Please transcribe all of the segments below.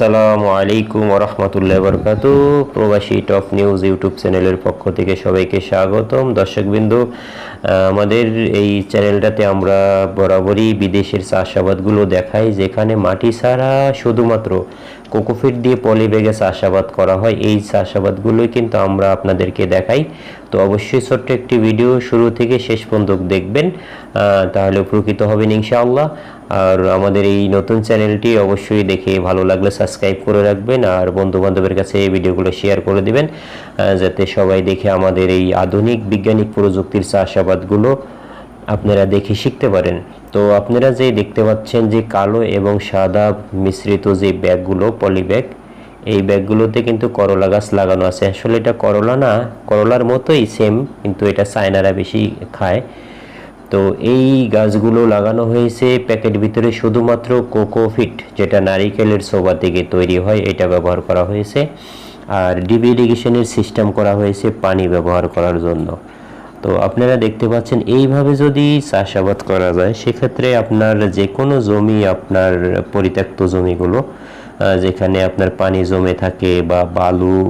আসসালামু আলাইকুম রহমতুল্লাহ বরকাত প্রবাসী টপ নিউজ ইউটিউব চ্যানেলের পক্ষ থেকে সবাইকে স্বাগতম। দর্শকবিন্দু আমাদের এই চ্যানেলটাতে আমরা বরাবরই বিদেশের চাষাবাদগুলো দেখাই, যেখানে মাটি ছাড়া শুধুমাত্র কোকোফিট দিয়ে পলি ব্যাগে চাষাবাদ করা হয়, এই চাষাবাদগুলোই কিন্তু আমরা আপনাদেরকে দেখাই। তো অবশ্যই ছোট্ট একটি ভিডিও শুরু থেকে শেষ পর্যন্ত দেখবেন তাহলে উপকৃত হবেন ইনশাআল্লাহ। আর আমাদের এই নতুন চ্যানেলটি অবশ্যই দেখে ভালো লাগলে সাবস্ক্রাইব করে রাখবেন, আর বন্ধু বান্ধবের কাছে এই ভিডিওগুলো শেয়ার করে দিবেন যাতে সবাই দেখে আমাদের এই আধুনিক বিজ্ঞানিক প্রযুক্তির চাষাবাদগুলো আপনারা দেখে শিখতে পারেন। তো আপনারা যে দেখতে পাচ্ছেন যে কালো এবং সাদা মিশ্রিত যে ব্যাগগুলো, পলি ব্যাগ, এই ব্যাগগুলোতে কিন্তু করলা গাছ লাগানো আছে। আসলে এটা করলা না, করলার মতোই সেম কিন্তু এটা চায়নারা বেশি খায়। তো এই গাছগুলো লাগানো হয়েছে প্যাকেট ভিতরে শুধুমাত্র কোকোফিট, যেটা নারিকেলের সোবা থেকে তৈরি হয়, এটা ব্যবহার করা হয়েছে। আর ডিপ ইরিগেশনের সিস্টেম করা হয়েছে পানি ব্যবহার করার জন্য। তো আপনারা দেখতে পাচ্ছেন, এইভাবে যদি চাষাবাদ করা যায়, সেক্ষেত্রে আপনার যে কোনো জমি, আপনার পরিত্যক্ত জমিগুলো যেখানে আপনার পানি জমে থাকে বা বালু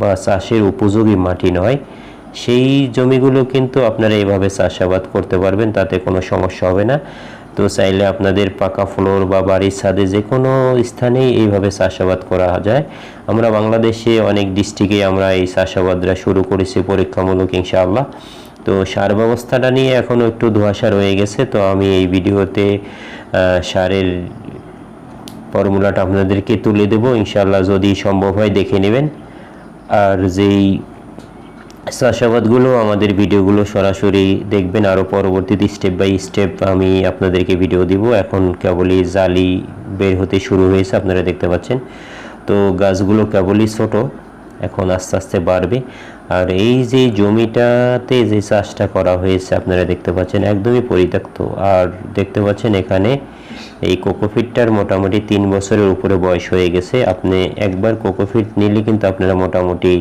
বা চাষের উপযোগী মাটি নয়, সেই জমিগুলো কিন্তু আপনারা এইভাবে চাষাবাদ করতে পারবেন, তাতে কোনো সমস্যা হবে না। তো চাইলে আপনাদের পাকা ফ্লোর বা বাড়ির ছাদে যে কোনো স্থানেই এইভাবে চাষাবাদ করা যায়। আমরা বাংলাদেশে অনেক ডিস্ট্রিক্টে আমরা এই চাষাবাদরা শুরু করেছি পরীক্ষামূলক ইনশাআল্লাহ। তো সার ব্যবস্থাটা নিয়ে এখনও একটু ধোঁয়াশা রয়ে গেছে, তো আমি এই ভিডিওতে সারের ফর্মুলাটা আপনাদেরকে তুলে দেবো। ইনশাআল্লাহ যদি সম্ভব হয় দেখে নেবেন। আর যেই চাষাবাদগুলো আমাদের ভিডিওগুলো সরাসরি দেখবেন। আরও পরবর্তীতে স্টেপ বাই স্টেপ আমি আপনাদেরকে ভিডিও দিব। এখন কেবলই জালি বের হতে শুরু হয়েছে, আপনারা দেখতে পাচ্ছেন। তো গাছগুলো কেবলই ছোট, এখন আস্তে আস্তে বাড়বে। আর এই যে জমিটাতে যে চাষটা করা হয়েছে, আপনারা দেখতে পাচ্ছেন, একদমই পরিত্যক্ত। আর দেখতে পাচ্ছেন এখানে এই কোকোফিটটার মোটামুটি তিন বছরের উপরে বয়স হয়ে গেছে। আপনি একবার কোকোফিট নিলে কিন্তু আপনারা মোটামুটি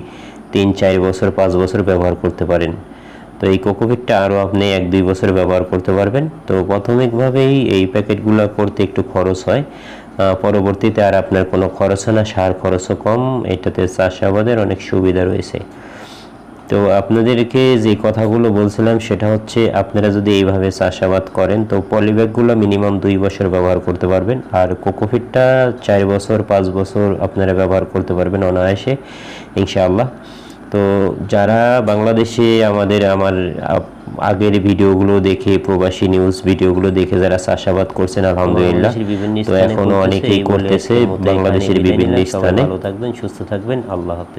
তিন, চার বছর, পাঁচ বছর ব্যবহার করতে পারেন। তো এই কোকোপিটটা আরও আপনি এক, দুই বছর ব্যবহার করতে পারবেন। তো প্রাথমিকভাবেই এই প্যাকেটগুলো করতে একটু খরচ হয়। পরবর্তীতে আর আপনার কোনো খরচ হয় না, সার খরচও কম। এটাতে চাষাবাদের অনেক সুবিধা রয়েছে। তো আপনাদেরকে যে কথাগুলো বলছিলাম সেটা হচ্ছে আপনারা যদি এইভাবে চাষাবাদ করেন তো পলিব্যাগগুলো মিনিমাম দুই বছর ব্যবহার করতে পারবেন। আর কোকোফিটটা চার বছর পাঁচ বছর আপনারা ব্যবহার করতে পারবেন অনায়াসে ইনশাআল্লাহ। তো যারা বাংলাদেশে আমাদের আমার আগের ভিডিওগুলো দেখে প্রবাসী নিউজ ভিডিওগুলো দেখে যারা চাষাবাদ করছেন আলহামদুলিল্লাহ। তো এখনও অনেকেই করতেছে বাংলাদেশের বিভিন্ন স্থানে। ভালো থাকবেন সুস্থ থাকবেন। আল্লাহ হাফেজ।